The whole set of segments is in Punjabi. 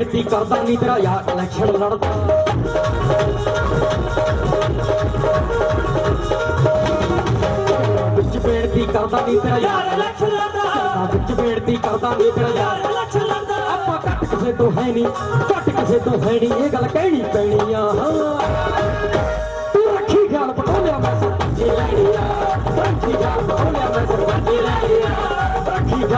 ਬੇਨਤੀ ਕਰਦਾ ਨਹੀਂ ਤੇਰਾ ਯਾਰ ਇਲੈਕਸ਼ਨ ਲੜਦਾ। ਵਿੱਚ ਬੇਨਤੀ ਕਰਦਾ ਨਹੀਂ ਤੇਰਾ ਯਾਰ ਇਲੈਕਸ਼ਨ ਲੜਦਾ। ਵਿੱਚ ਬੇਨਤੀ ਕਰਦਾ ਨਹੀਂ ਤੇਰਾ ਯਾਰ ਇਲੈਕਸ਼ਨ ਲੜਦਾ। ਆਪਾਂ ਘੱਟ ਕਿਸੇ ਤੋਂ ਹੈ ਨਹੀਂ ਘੱਟ ਕਿਸੇ ਤੋਂ ਹੈ ਨਹੀਂ ਇਹ ਗੱਲ ਕਹਿਣੀ ਪੈਣੀ ਆ। ਹਾਂ।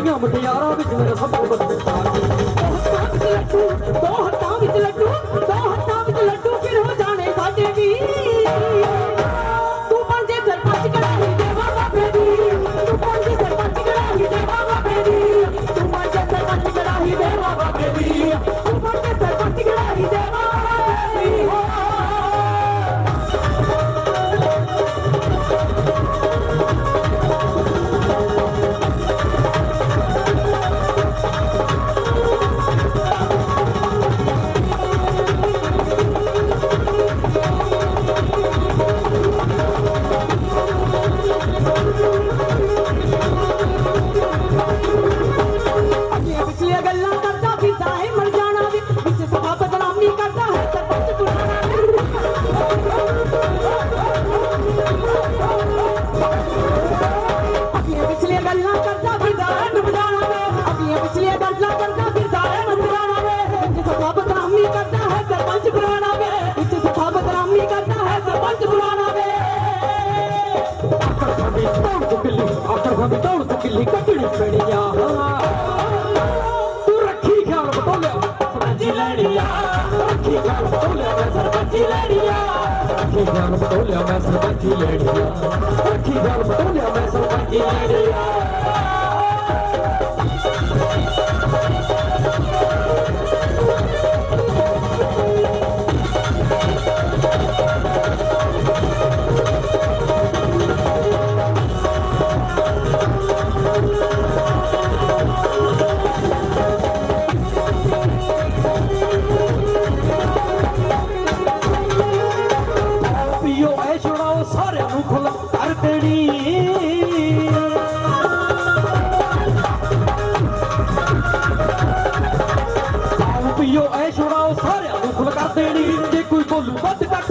ਦੀਆਂ ਮੁਟਿਆਰਾਂ ਵਿੱਚ ਮੇਰੇ ਸਭ ਤੋਂ ਵੱਡੀ ਤਾਕਤ ਉਹ ਤਾਕਤ ਲੱਗੀ ਬਤਾਉਣ ਤੱਕ ਲਈ ਕੱਢਣੀ ਪੈਣੀ ਆ ਤੂੰ ਰੱਖੀ ਖਿਆਲ ਬਤੋਲਿਆ ਸਰਪੰਚੀ ਲੈਣੀਆ ਰੱਖੀ ਖਿਆਲ ਬਤੋਲਿਆ ਮੈਂ ਸਰਪੰਚੀ ਲੈਣੀਆ ਰੱਖੀ ਖਿਆਲ ਬਤੋਲਿਆ ਮੈਂ ਸਰਪੰਚੀ ਲੈਣੀਆ ਰੱਖੀ ਖਿਆਲ ਬਤੋਲਿਆ ਮੈਂ ਸਰਪੰਚੀ ਲੈਣੀਆ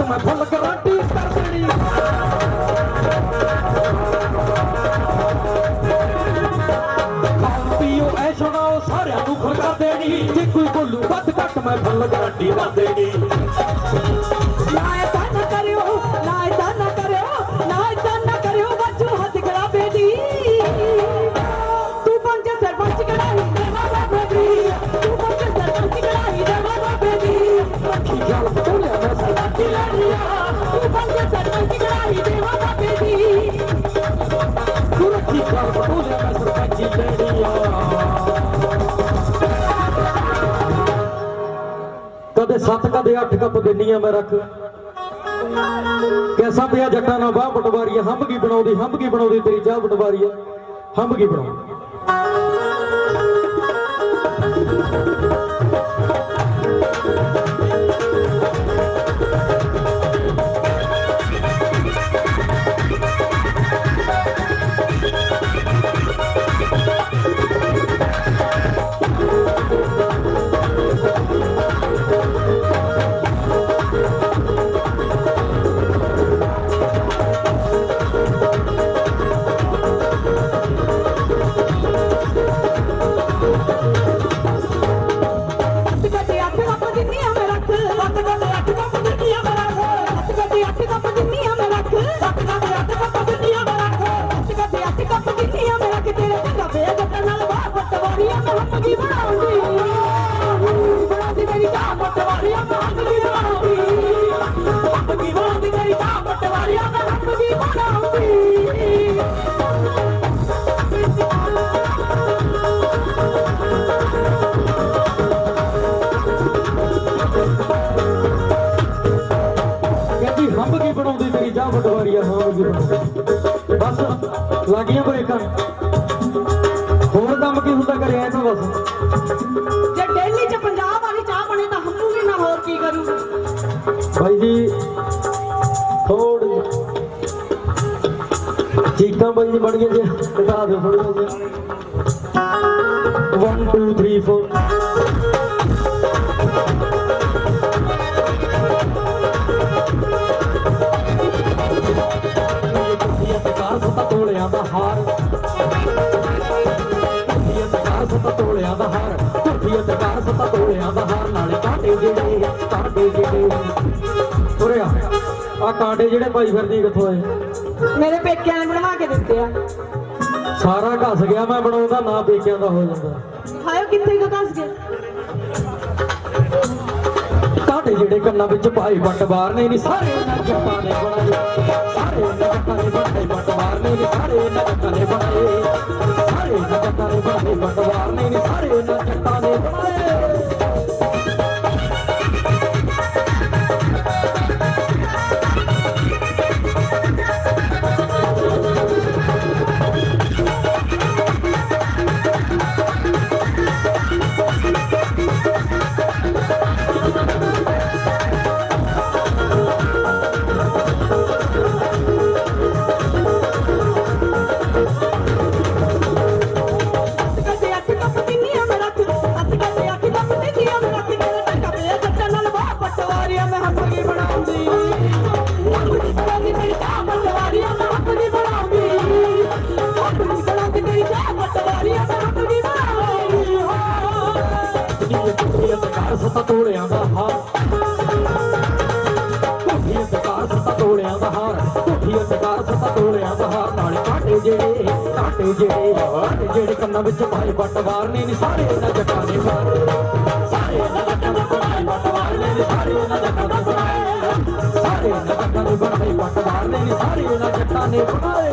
ਮੈਂ ਫੁੱਲ ਗਾਰੰਟੀ ਕਰ ਪੀਓ, ਐ ਸੁਣਾਓ ਸਾਰਿਆਂ ਨੂੰ ਖੁਰ ਦੇਣੀ। ਜੇ ਕੋਈ ਬੋਲੂ ਵੱਧ ਘੱਟ, ਮੈਂ ਫੁੱਲ ਗਾਰੰਟੀ ਕਰ ਦੇਣੀ ਸੱਤ ਕਦੇ ਅੱਠ ਕੱਪ ਦਿੰਨੀਆਂ ਮੈਂ ਰੱਖ। ਕੈਸਾ ਪਿਆ ਜੱਟਾਂ ਨਾਲ ਬਾਹ ਪਟਵਾਰੀਆ ਹੰਬਗੀ ਬਣਾਉਂਦੀ ਹੰਬਗੀ ਬਣਾਉਂਦੀ, ਤੇਰੀ ਚਾਹ ਪਟਵਾਰੀਆ ਹੰਬਗੀ ਬਣਾਉਂਦੀ ਬਸ ਲੱਗੀਆਂ ਬ੍ਰੇਕਾਂ ਹੋਰ ਦਮ ਕੀ ਹੁੰਦਾ ਕਰਿਆ ਇਹ ਤਾਂ ਬਸ। ਜੇ ਦਿੱਲੀ ਚ ਪੰਜਾਬ ਵਾਲੀ ਚਾਹ ਬਣੇ ਤਾਂ ਹੰਮੂਗੀ ਨਾ ਹੋਰ ਕੀ ਕਰੂ? ਭਾਈ ਜੀ ਥੋੜੀ ਚੀਕਾਂ ਬਾਈ ਜੀ ਬਣ ਗਈਆਂ ਜੀ ਘਟਾ ਦਿਓ ਥੋੜੀਆਂ ਜੀ 1 2 3 4 ਤੋਲਿਆਂ ਦਾ ਹਾਰ। ਕੁੱਤੀਆਂ ਤੇ ਕਾਰ ਸਤਾ ਤੋਲਿਆਂ ਦਾ ਹਾਰ। ਕੁੱਤੀਆਂ ਤੇ ਕਾਰ ਸਤਾ ਤੋਲਿਆਂ ਦਾ ਹਾਰ। ਨਾਲੇ ਕਾਂਟੇ ਜਿਹੜੇ ਕਾਂਟੇ ਜਿਹੜੇ ਉਰੇ ਆ। ਕਾਂਟੇ ਜਿਹੜੇ ਭਾਈ ਫਿਰਦੀ ਕਿੱਥੋਂ ਆਏ ਮੇਰੇ ਪੇਕਿਆਂ ਨੇ ਬਣਵਾ ਕੇ ਦਿੱਤੇ ਆ। ਸਾਰਾ ਘਸ ਗਿਆ ਮੈਂ ਬਣਾਉਂਦਾ ਨਾ ਪੇਕਿਆਂ ਦਾ ਹੋ ਜਾਂਦਾ। ਹਾਏ ਕਿੱਥੇ ਕੁ ਕੱਸ ਗਏ ਜਿਹੜੇ ਕੰਨਾਂ ਵਿੱਚ ਭਾਈ ਵੱਟ ਬਾਰਨੇ ਨਹੀਂ ਸਾਰੇ ਇਹਨਾਂ ਨੇ ਬਣਾਏ। ਸਾਰੇ ਇਹਨਾਂ ਜੱਟਾਂ ਨੇ ਬਣਾਏ, ਵੱਟ ਨੇ ਨਹੀਂ ਸਾਰੇ ਇਹਨਾਂ ਜੱਟਾਂ ਨੇ ਬਣਾਏ। ਸਾਰੇ ਇਹਨਾਂ ਨੇ ਬਣਾਏ, ਵੱਟ ਬਾਰਨੇ ਜਿਹੜੇ ਵਿੱਚ ਭਾਈ ਵੱਟ ਵਾਰਨੇ ਨੀ, ਸਾਰੇ ਇਹਨਾਂ ਜੱਟਾਂ ਨੇ ਮਾਰੇ। ਸਾਰੇ ਇਹਨਾਂ ਜੱਟਾਂ ਨੇ ਬਣਾਏ ਵੱਟ ਵਾਰਨੇ ਨਹੀਂ ਸਾਰੇ ਇਹਨਾਂ ਜੱਟਾਂ ਨੇ ਬਣਾਏ ਸਾਰੇ ਇਹਨਾਂ ਜੱਟਾਂ ਨੇ ਭਾਈ ਵੱਟ ਵਾਰਨੇ ਨੀ, ਸਾਰੇ ਇਹਨਾਂ ਜੱਟਾਂ ਨੇ ਬਣਾਏ